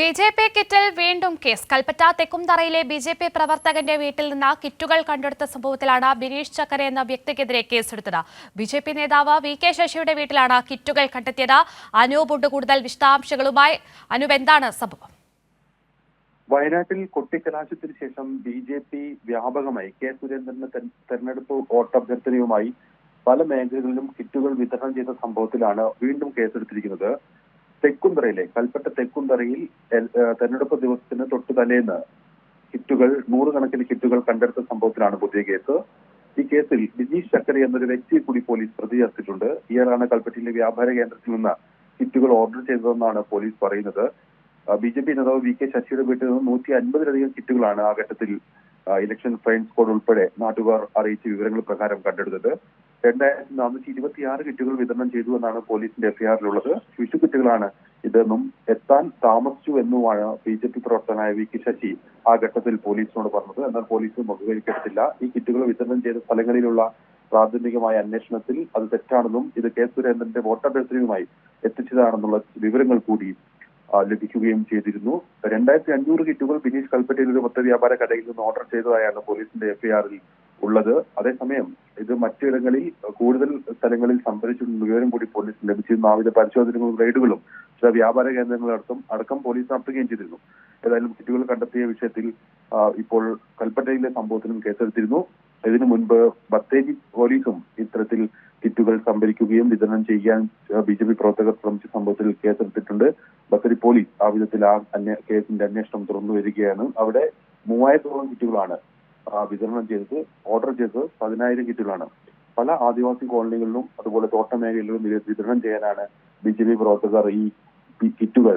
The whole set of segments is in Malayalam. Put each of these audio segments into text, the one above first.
ബി ജെ പി കിറ്റിൽ വീണ്ടും കേസ്. കൽപ്പറ്റ തെക്കുംതറയിലെ ബി ജെ പി പ്രവർത്തകന്റെ വീട്ടിൽ നിന്ന് കിറ്റുകൾ കണ്ടെടുത്ത സംഭവത്തിലാണ് ബിനീഷ് ചക്കര എന്ന വ്യക്തിക്കെതിരെ കേസെടുത്തത്. ബി ജെ പി നേതാവ് വി കെ ശശിയുടെ വീട്ടിലാണ് കിറ്റുകൾ കണ്ടെത്തിയത്. അനൂപുണ്ട് കൂടുതൽ വിശദാംശങ്ങളുമായി. അനൂപ് എന്താണ് സംഭവം? വയനാട്ടിൽ കൊട്ടിക്കലാശത്തിന് ശേഷം ബി ജെ പി വ്യാപകമായി കെ സുരേന്ദ്രന്റെ തെര- തെരഞ്ഞെടുപ്പ് വോട്ടഭ്യർത്ഥനയുമായി പല മേഖലകളിലും കിറ്റുകൾ വിതരണം ചെയ്ത സംഭവത്തിലാണ് വീണ്ടും കേസെടുത്തിരിക്കുന്നത്. തെക്കുന്തറയിലെ കൽപ്പറ്റ തെക്കുന്തറയിൽ തെരഞ്ഞെടുപ്പ് ദിവസത്തിന് തൊട്ടു തലേന്ന് കിറ്റുകൾ നൂറുകണക്കിന് കിറ്റുകൾ കണ്ടെടുത്ത സംഭവത്തിലാണ് പുതിയ കേസ്. ഈ കേസിൽ ബിജീഷ് ചക്കര എന്നൊരു വ്യക്തിയെ കൂടി പോലീസ് പ്രതി ചേർത്തിട്ടുണ്ട് ഇയാളാണ് കൽപ്പറ്റയിലെ വ്യാപാര കേന്ദ്രത്തിൽ നിന്ന് കിറ്റുകൾ ഓർഡർ ചെയ്തതെന്നാണ് പോലീസ് പറയുന്നത്. ബി ജെ പി നേതാവ് വി കെ ശശിയുടെ വീട്ടിൽ നിന്ന് നൂറ്റി അൻപതിലധികം കിറ്റുകളാണ് ആ ഘട്ടത്തിൽ ഇലക്ഷൻ ഫ്രണ്ട്സ് കോഡ് ഉൾപ്പെടെ നാട്ടുകാർ അറിയിച്ച വിവരങ്ങൾ പ്രകാരം കണ്ടെടുത്തത്. രണ്ടായിരത്തി നാനൂറ്റി ഇരുപത്തിയാറ് കിറ്റുകൾ വിതരണം ചെയ്തു എന്നാണ് പോലീസിന്റെ എഫ്ഐആറിലുള്ളത്. ശിശു കിറ്റുകളാണ് ഇതെന്നും എത്താൻ താമസിച്ചു എന്നുമാണ് ബി ജെ പി പ്രവർത്തകനായ വി കെ ശശി ആ ഘട്ടത്തിൽ പോലീസിനോട് പറഞ്ഞത്. എന്നാൽ പോലീസ് മുഖകരിക്കെടുത്തില്ല ഈ കിറ്റുകൾ വിതരണം ചെയ്ത സ്ഥലങ്ങളിലുള്ള പ്രാഥമികമായ അന്വേഷണത്തിൽ അത് തെറ്റാണെന്നും ഇത് കെ സുരേന്ദ്രന്റെ വോട്ടഭ്യർത്ഥനയുമായി എത്തിച്ചതാണെന്നുള്ള വിവരങ്ങൾ കൂടി ലഭിക്കുകയും ചെയ്തിരുന്നു. രണ്ടായിരത്തി അഞ്ഞൂറ് കിറ്റുകൾ ബിനീഷ് കൽപ്പറ്റയിൽ ഒരു മൊത്ത വ്യാപാര കടയിൽ നിന്ന് ഓർഡർ ചെയ്തതായാണ് പോലീസിന്റെ എഫ്ഐആറിൽ ഉള്ളത്. അതേസമയം ഇത് മറ്റിടങ്ങളിൽ കൂടുതൽ സ്ഥലങ്ങളിൽ സംഭരിച്ചിട്ടുള്ള വിവരം കൂടി പോലീസ് ലഭിച്ചിരുന്നു. ആവിധ പരിശോധനകളും റെയ്ഡുകളും ചില വ്യാപാര കേന്ദ്രങ്ങളടക്കം അടക്കം പോലീസ് നടത്തുകയും ചെയ്തിരുന്നു. ഏതായാലും കിറ്റുകൾ കണ്ടെത്തിയ വിഷയത്തിൽ ഇപ്പോൾ കൽപ്പറ്റയിലെ സംഭവത്തിലും കേസെടുത്തിരുന്നു. ഇതിനു മുൻപ് ബത്തേരി പോലീസും ഇത്തരത്തിൽ കിറ്റുകൾ സംഭരിക്കുകയും വിതരണം ചെയ്യാൻ ബി ജെ പി പ്രവർത്തകർ ശ്രമിച്ച സംഭവത്തിൽ കേസെടുത്തിട്ടുണ്ട്. ബത്തേരി പോലീസ് ആ വിധത്തിൽ ആ കേസിന്റെ അന്വേഷണം തുറന്നു വരികയാണ്. അവിടെ മൂവായിരത്തോളം കിറ്റുകളാണ് വിതരണം ചെയ്തത് ഓർഡർ ചെയ്തത് പതിനായിരം കിറ്റുകളാണ് പല ആദിവാസി കോളനികളിലും അതുപോലെ തോട്ട മേഖലകളിലും വിതരണം ചെയ്യാനാണ് ബി ജെ പി പ്രവർത്തകർ ഈ കിറ്റുകൾ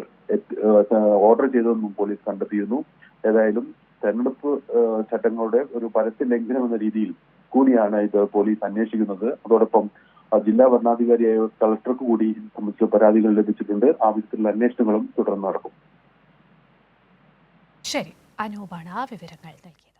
ഓർഡർ ചെയ്തതെന്നും പോലീസ് കണ്ടെത്തിയിരുന്നു. ഏതായാലും തെരഞ്ഞെടുപ്പ് ചട്ടങ്ങളുടെ ഒരു പരസ്യ ലംഘനം എന്ന രീതിയിൽ കൂടിയാണ് ഇത് പോലീസ് അന്വേഷിക്കുന്നത്. അതോടൊപ്പം ജില്ലാ ഭരണാധികാരിയായ കളക്ടർക്ക് കൂടി ഇത് സംബന്ധിച്ച പരാതികൾ ലഭിച്ചിട്ടുണ്ട്. ആ വിധത്തിലുള്ള അന്വേഷണങ്ങളും തുടർന്ന് നടക്കും. ശരി. അനൂപാണ് ആ വിവരങ്ങൾ നൽകിയത്.